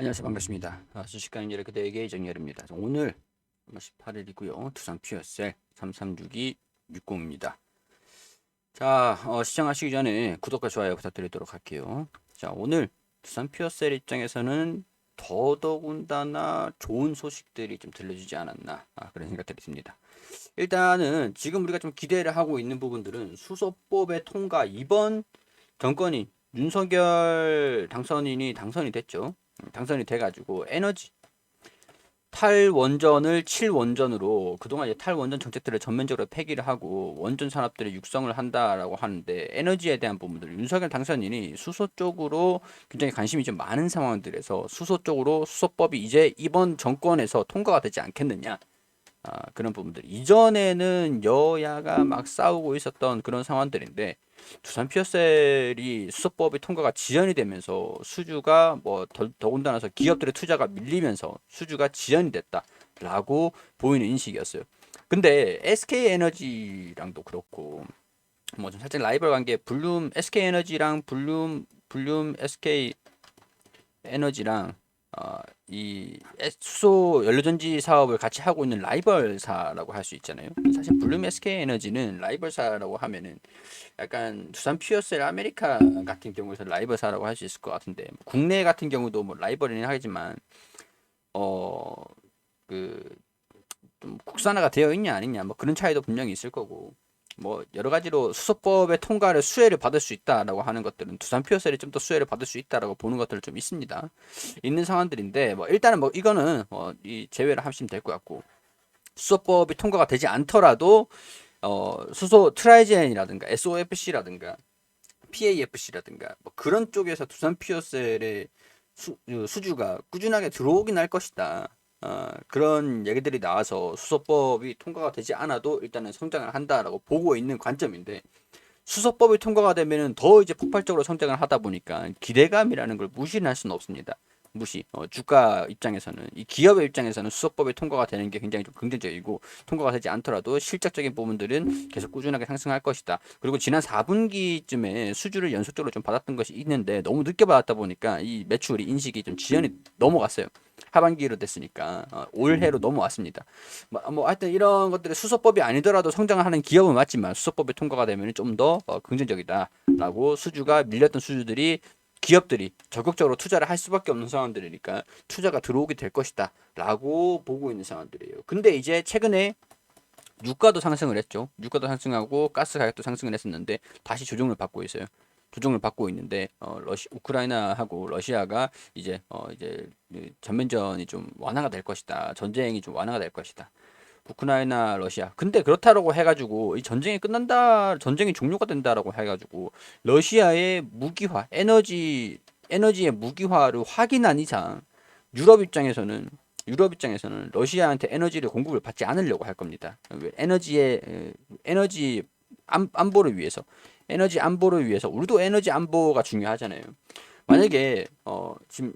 안녕하세요 반갑습니다. 아, 주식가는 여러 그대에게 정렬입니다. 오늘 18일이고요. 두산 퓨어셀 336260입니다. 자 어, 시청하시기 전에 구독과 좋아요 부탁드리도록 할게요. 자 오늘 두산 퓨어셀 입장에서는 더더군다나 좋은 소식들이 좀 들려주지 않았나 아, 그런 생각들이 듭니다. 일단은 지금 우리가 좀 기대를 하고 있는 부분들은 수소법의 통과 이번 정권이 윤석열 당선인이 당선이 됐죠. 당선이 돼가지고 에너지 탈원전을 7원전으로 그동안 탈원전 정책들을 전면적으로 폐기를 하고 원전 산업들의 육성을 한다라고 하는데 에너지에 대한 부분들 윤석열 당선인이 수소 쪽으로 굉장히 관심이 좀 많은 상황들에서 수소 쪽으로 수소법이 이제 이번 정권에서 통과가 되지 않겠느냐 아, 그런 부분들 이전에는 여야가 막 싸우고 있었던 그런 상황들인데 두산 피어셀이 수소법이 통과가 지연이 되면서 수주가 뭐 더, 더군다나서 기업들의 투자가 밀리면서 수주가 지연이 됐다라고 보이는 인식이었어요. 근데 SK 에너지랑도 그렇고 뭐 좀 살짝 라이벌 관계 블룸 SK 에너지랑 블룸 블룸 SK 에너지랑 어, 이 수소 연료전지 사업을 같이 하고 있는 라이벌사라고 할 수 있잖아요. 사실 블룸 SK 에너지는 라이벌사라고 하면은 약간 두산 퓨어셀 아메리카 같은 경우에서 라이벌사라고 할 수 있을 것 같은데 국내 같은 경우도 뭐 라이벌이긴 하지만 어그 좀 국산화가 되어 있냐 아니냐 뭐 그런 차이도 분명히 있을 거고 뭐 여러 가지로 수소법의 통과를 수혜를 받을 수 있다라고 하는 것들은 두산 퓨어셀이 좀 더 수혜를 받을 수 있다라고 보는 것들은 좀 있습니다. 있는 상황들인데 뭐 일단은 뭐 이거는 뭐 이 제외를 하시면 될 것 같고 수소법이 통과가 되지 않더라도 어 수소 트라이젠이라든가 SOFC라든가 PAFC라든가 뭐 그런 쪽에서 두산 퓨어셀의 수, 수주가 꾸준하게 들어오긴 할 것이다. 어, 그런 얘기들이 나와서 수소법이 통과가 되지 않아도 일단은 성장을 한다라고 보고 있는 관점인데 수소법이 통과가 되면은 더 이제 폭발적으로 성장을 하다 보니까 기대감이라는 걸 무시할 수는 없습니다. 무시. 어, 주가 입장에서는 이 기업의 입장에서는 수소법이 통과가 되는 게 굉장히 좀 긍정적이고 통과가 되지 않더라도 실적적인 부분들은 계속 꾸준하게 상승할 것이다. 그리고 지난 4분기쯤에 수주를 연속적으로 좀 받았던 것이 있는데 너무 늦게 받았다 보니까 이 매출이 인식이 좀 지연이 넘어갔어요. 하반기로 됐으니까 어, 올해로 넘어왔습니다. 뭐, 뭐 하여튼 이런 것들이 수소법이 아니더라도 성장을 하는 기업은 맞지만 수소법이 통과가 되면 좀더 어, 긍정적이다라고 수주가 밀렸던 수주들이 기업들이 적극적으로 투자를 할 수밖에 없는 상황들이니까 투자가 들어오게 될 것이다 라고 보고 있는 상황들이에요. 근데 이제 최근에 유가도 상승을 했죠. 유가도 상승하고 가스 가격도 상승을 했었는데 다시 조정을 받고 있어요. 조정을 받고 있는데 어, 러시 우크라이나하고 러시아가 이제 어, 이제 전면전이 좀 완화가 될 것이다. 전쟁이 좀 완화가 될 것이다. 우크라이나 러시아. 근데 그렇다라고 해가지고 이 전쟁이 끝난다, 전쟁이 종료가 된다라고 해가지고 러시아의 무기화, 에너지 에너지의 무기화를 확인한 이상 유럽 입장에서는 유럽 입장에서는 러시아한테 에너지를 공급을 받지 않으려고 할 겁니다. 에너지의 에너지 안, 안보를 위해서 에너지 안보를 위해서 우리도 에너지 안보가 중요하잖아요. 만약에 어 지금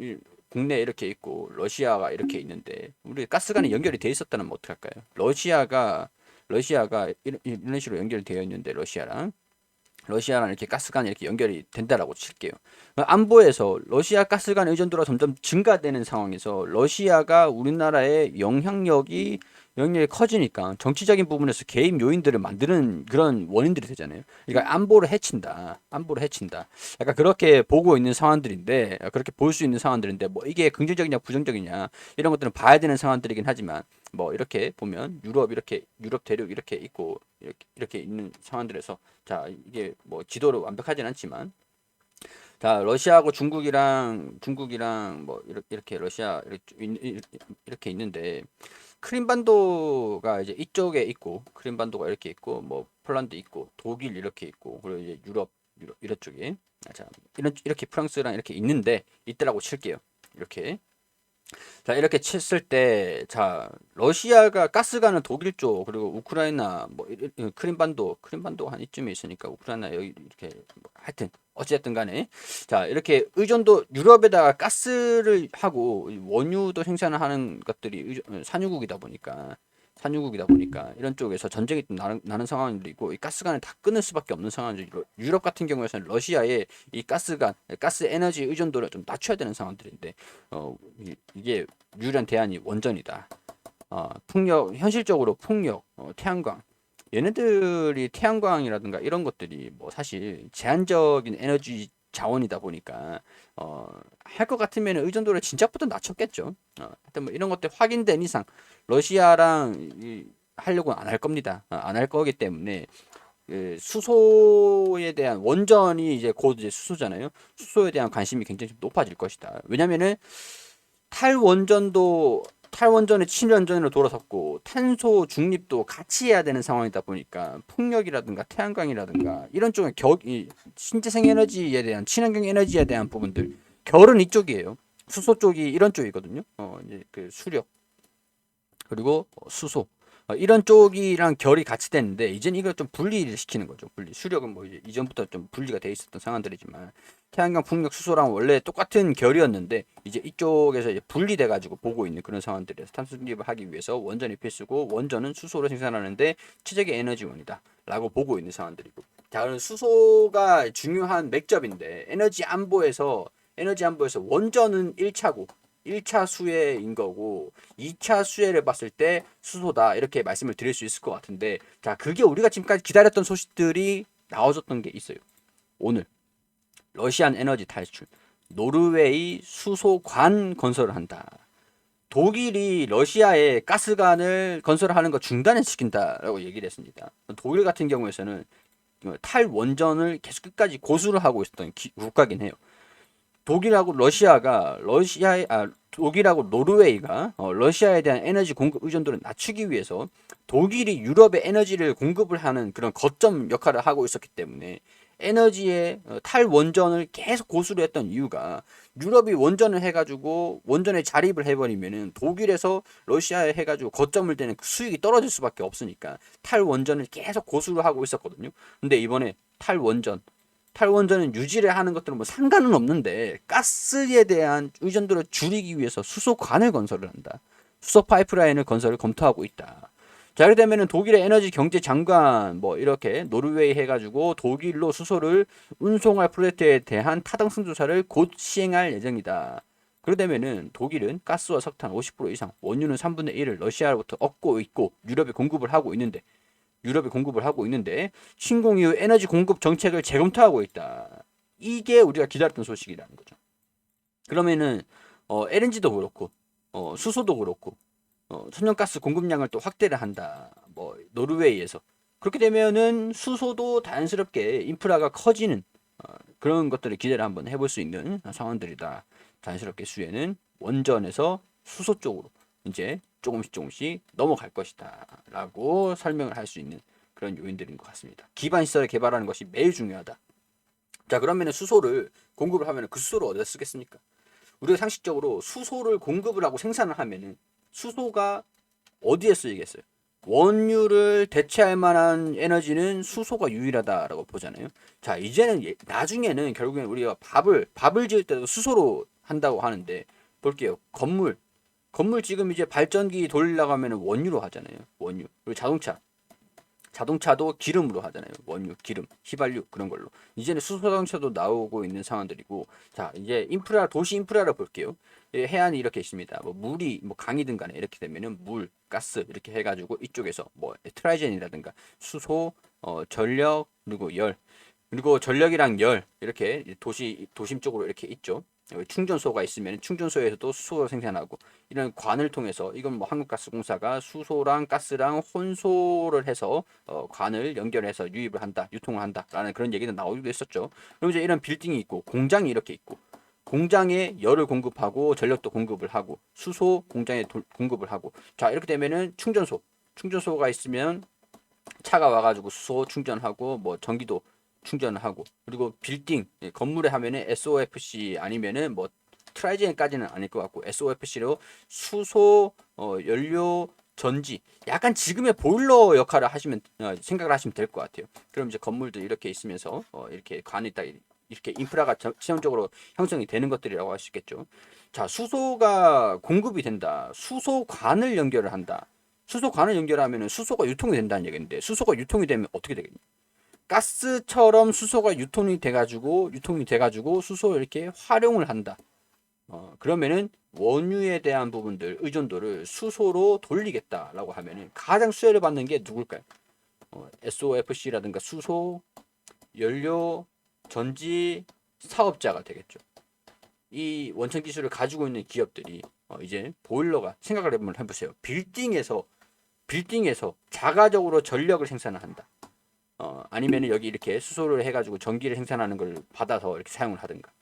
국내 이렇게 있고 러시아가 이렇게 있는데 우리 가스관이 연결이 돼 있었다면 어떡할까요? 러시아가 러시아가 이런, 이런 식으로 연결이 되어 있는데 러시아랑 러시아랑 이렇게 가스관이 이렇게 연결이 된다라고 칠게요. 안보에서 러시아 가스관 의존도가 점점 증가되는 상황에서 러시아가 우리나라의 영향력이 영향력이 커지니까 정치적인 부분에서 개입 요인들을 만드는 그런 원인들이 되잖아요. 그러니까 안보를 해친다. 안보를 해친다. 약간 그렇게 보고 있는 상황들인데 그렇게 볼 수 있는 상황들인데 뭐 이게 긍정적이냐 부정적이냐 이런 것들은 봐야 되는 상황들이긴 하지만 뭐 이렇게 보면 유럽 이렇게 유럽 대륙 이렇게 있고 이렇게, 이렇게 있는 상황들에서 자 이게 뭐 지도를 완벽하진 않지만 자 러시아하고 중국이랑 중국이랑 뭐 이렇게, 이렇게 러시아 이렇게, 이렇게 있는데 크림반도가 이제 이쪽에 있고 크림반도가 이렇게 있고 뭐 폴란드 있고 독일 이렇게 있고 그리고 이제 유럽 유럽 이런 쪽에. 아, 자 이런 이렇게 프랑스랑 이렇게 있는데 있더라고 칠게요. 이렇게 자 이렇게 쳤을 때 자 러시아가 가스가는 독일 쪽 그리고 우크라이나 뭐 크림반도 크림반도가 한 이쯤에 있으니까 우크라이나 여기 이렇게 뭐 하여튼 어찌됐든 간에. 자 이렇게 의존도 유럽에다가 가스를 하고 원유도 생산을 하는 것들이 의존, 산유국이다 보니까 산유국이다 보니까 이런 쪽에서 전쟁이 또 나는, 나는 상황도 있고 이 가스관을 다 끊을 수밖에 없는 상황이죠. 유럽- 같은 경우에는 러시아의 이 가스관, 가스 에너지 의존도를 좀 낮춰야 되는 상황들인데 어, 이- 이게 유일한 대안이 원전이다. 어, 풍력 현실적으로 풍력, 어, 태양광 얘네들이 태양광이라든가 이런 것들이 뭐 사실 제한적인 에너지 자원이다 보니까 어, 할 것 같으면 의존도를 진작부터 낮췄겠죠. 어, 하여튼 뭐 이런 것들 확인된 이상 러시아랑 이, 하려고 안할 겁니다. 안할 거기 때문에 그 수소에 대한 원전이 이제 곧 이제 수소잖아요. 수소에 대한 관심이 굉장히 좀 높아질 것이다. 왜냐면은 탈원전도 탈원전의 친원전으로 돌아섰고 탄소 중립도 같이 해야 되는 상황이다 보니까 풍력이라든가 태양광이라든가 이런 쪽에 겨, 이 신재생 에너지에 대한 친환경 에너지에 대한 부분들 결은 이쪽이에요. 수소 쪽이 이런 쪽이거든요. 어 이제 그 수력 그리고 어, 수소 어, 이런 쪽이랑 결이 같이 됐는데 이제는 이걸 좀 분리를 시키는 거죠. 분리. 수력은 뭐 이제 이전부터 좀 분리가 돼 있었던 상황들이지만 태양광, 풍력, 수소랑 원래 똑같은 결이었는데 이제 이쪽에서 이제 분리돼 가지고 보고 있는 그런 상황들에서 탄소 중립을 하기 위해서 원전이 필수고 원전은 수소를 생산하는데 최적의 에너지원이다라고 보고 있는 상황들이고. 자 그럼 수소가 중요한 맥접인데 에너지 안보에서 에너지 안보에서 원전은 1차고 1차 수혜인 거고 2차 수혜를 봤을 때 수소다 이렇게 말씀을 드릴 수 있을 것 같은데 자 그게 우리가 지금까지 기다렸던 소식들이 나와줬던 게 있어요. 오늘 러시안 에너지 탈출 노르웨이 수소관 건설을 한다. 독일이 러시아에 가스관을 건설하는 거 중단을 시킨다라고 얘기를 했습니다. 독일 같은 경우에서는 탈원전을 계속 끝까지 고수를 하고 있었던 기- 국가긴 해요. 독일하고 러시아가 러시아의 아 독일하고 노르웨이가 어, 러시아에 대한 에너지 공급 의존도를 낮추기 위해서 독일이 유럽에 에너지를 공급을 하는 그런 거점 역할을 하고 있었기 때문에 에너지의 어, 탈원전을 계속 고수를 했던 이유가 유럽이 원전을 해가지고 원전에 자립을 해버리면은 독일에서 러시아에 해가지고 거점을 대는 그 수익이 떨어질 수밖에 없으니까 탈원전을 계속 고수를 하고 있었거든요. 근데 이번에 탈원전 탈원전은 유지를 하는 것들은 뭐 상관은 없는데 가스에 대한 의존도를 줄이기 위해서 수소 관을 건설을 한다. 수소 파이프라인을 건설을 검토하고 있다. 자, 이렇게 되면은 독일의 에너지 경제 장관 뭐 이렇게 노르웨이 해가지고 독일로 수소를 운송할 프로젝트에 대한 타당성 조사를 곧 시행할 예정이다. 그렇게 되면은 독일은 가스와 석탄 50% 이상, 원유는 3분의 1을 러시아로부터 얻고 있고 유럽에 공급을 하고 있는데 유럽에 공급을 하고 있는데 신공 이후 에너지 공급 정책을 재검토하고 있다. 이게 우리가 기다렸던 소식이라는 거죠. 그러면은 어, LNG도 그렇고 어, 수소도 그렇고 어, 천연가스 공급량을 또 확대를 한다. 뭐 노르웨이에서 그렇게 되면은 수소도 자연스럽게 인프라가 커지는 어, 그런 것들을 기대를 한번 해볼 수 있는 상황들이다. 자연스럽게 수혜는 원전에서 수소 쪽으로 이제 조금씩 조금씩 넘어갈 것이다라고 설명을 할 수 있는 그런 요인들인 것 같습니다. 기반 시설을 개발하는 것이 매우 중요하다. 자 그러면은 수소를 공급을 하면은 그 수소를 어디다 쓰겠습니까? 우리가 상식적으로 수소를 공급을 하고 생산을 하면은 수소가 어디에 쓰이겠어요? 원유를 대체할 만한 에너지는 수소가 유일하다라고 보잖아요. 자 이제는 예- 나중에는 결국엔 우리가 밥을 밥을 지을 때도 수소로 한다고 하는데 볼게요. 건물 건물 지금 이제 발전기 돌리려고 하면 원유로 하잖아요. 원유. 그리고 자동차. 자동차도 기름으로 하잖아요. 원유, 기름, 휘발유 그런 걸로. 이제는 수소 자동차도 나오고 있는 상황들이고 자, 이제 인프라 도시 인프라를 볼게요. 예, 해안이 이렇게 있습니다. 뭐 물이 뭐 강이든 간에 이렇게 되면은 물, 가스 이렇게 해 가지고 이쪽에서 뭐 트라이젠이라든가 수소, 어, 전력 그리고 열 그리고 전력이랑 열 이렇게 도시 도심 쪽으로 이렇게 있죠. 충전소가 있으면 충전소에서도 수소 생산하고 이런 관을 통해서 이건 뭐 한국가스공사가 수소랑 가스랑 혼소를 해서 어, 관을 연결해서 유입을 한다, 유통을 한다라는 그런 얘기도 나오기도 했었죠. 그리고 이제 이런 빌딩이 있고 공장이 이렇게 있고 공장에 열을 공급하고 전력도 공급을 하고 수소 공장에 도- 공급을 하고 자 이렇게 되면은 충전소 충전소가 있으면 차가 와가지고 수소 충전하고 뭐 전기도 충전을 하고 그리고 빌딩 예, 건물에 하면은 SOFC 아니면은 뭐 트라이젠까지는 아닐 것 같고 SOFC로 수소 어, 연료 전지 약간 지금의 보일러 역할을 하시면 어, 생각을 하시면 될 것 같아요. 그럼 이제 건물도 이렇게 있으면서 어, 이렇게 관이 딱 이렇게 인프라가 전- 지형적으로 형성이 되는 것들이라고 할 수 있겠죠. 자 수소가 공급이 된다. 수소관을 연결을 한다. 수소관을 연결하면 수소가 유통이 된다는 얘기인데 수소가 유통이 되면 어떻게 되겠냐? 가스처럼 수소가 유통이 돼가지고 유통이 돼가지고 수소 이렇게 활용을 한다. 어, 그러면은 원유에 대한 부분들 의존도를 수소로 돌리겠다라고 하면은 가장 수혜를 받는 게 누굴까요? 어, SOFC라든가 수소 연료 전지 사업자가 되겠죠. 이 원천 기술을 가지고 있는 기업들이 어, 이제 보일러가 생각을 해보면 해보세요. 빌딩에서 빌딩에서 자가적으로 전력을 생산을 한다. 어, 아니면 여기 이렇게 수소를 해가지고 전기를 생산하는 걸 받아서 이렇게 사용을 하든가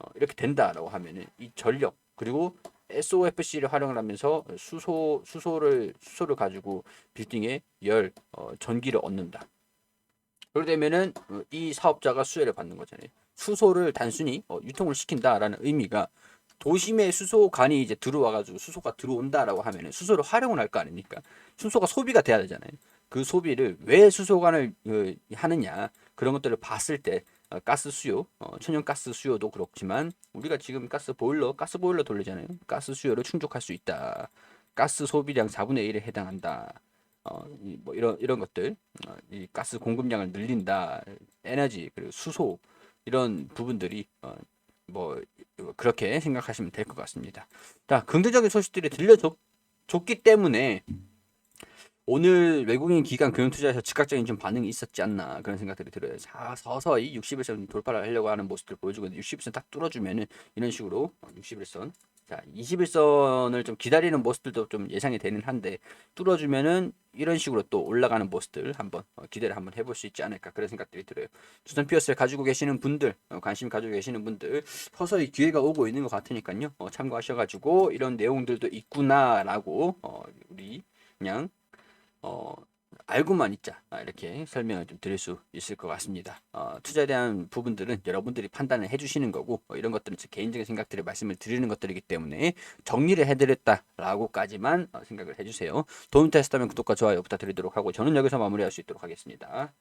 어, 이렇게 된다라고 하면은 이 전력 그리고 SOFC를 활용을 하면서 수소 수소를 수소를 가지고 빌딩에 열 어, 전기를 얻는다. 그렇게 되면은 어, 이 사업자가 수혜를 받는 거잖아요. 수소를 단순히 어, 유통을 시킨다라는 의미가 도심에 수소관이 이제 들어와가지고 수소가 들어온다라고 하면은 수소를 활용을 할 거 아닙니까? 수소가 소비가 돼야 되잖아요. 그 소비를 왜 수소관을 어, 하느냐 그런 것들을 봤을 때 어, 가스 수요, 어, 천연가스 수요도 그렇지만 우리가 지금 가스 보일러, 가스 보일러 돌리잖아요. 가스 수요를 충족할 수 있다. 가스 소비량 4분의 1에 해당한다. 어, 이, 뭐 이런 이런 것들, 어, 이 가스 공급량을 늘린다. 에너지 그리고 수소 이런 부분들이 어, 뭐 그렇게 생각하시면 될 것 같습니다. 자, 긍정적인 소식들이 들려줬기 때문에 오늘 외국인 기관 금융 투자에서 즉각적인 좀 반응이 있었지 않나 그런 생각들이 들어요. 자, 서서히 60일선 돌파를 하려고 하는 모습들 보여주고 있는데 60일선 딱 뚫어주면은 이런 식으로 60일선 자 21선을 좀 기다리는 모습들도 좀 예상이 되는 한데 뚫어주면은 이런 식으로 또 올라가는 모습들 한번 어, 기대를 한번 해볼 수 있지 않을까 그런 생각들이 들어요. 주선 피어스를 가지고 계시는 분들 어, 관심 가지고 계시는 분들 서서히 기회가 오고 있는 것 같으니까요. 어, 참고하셔가지고 이런 내용들도 있구나라고 어, 우리 그냥 어, 알고만 있자 아, 이렇게 설명을 좀 드릴 수 있을 것 같습니다. 어, 투자에 대한 부분들은 여러분들이 판단을 해주시는 거고 어, 이런 것들은 제 개인적인 생각들을 말씀을 드리는 것들이기 때문에 정리를 해드렸다라고까지만 어, 생각을 해주세요. 도움이 되셨다면 구독과 좋아요 부탁드리도록 하고 저는 여기서 마무리할 수 있도록 하겠습니다.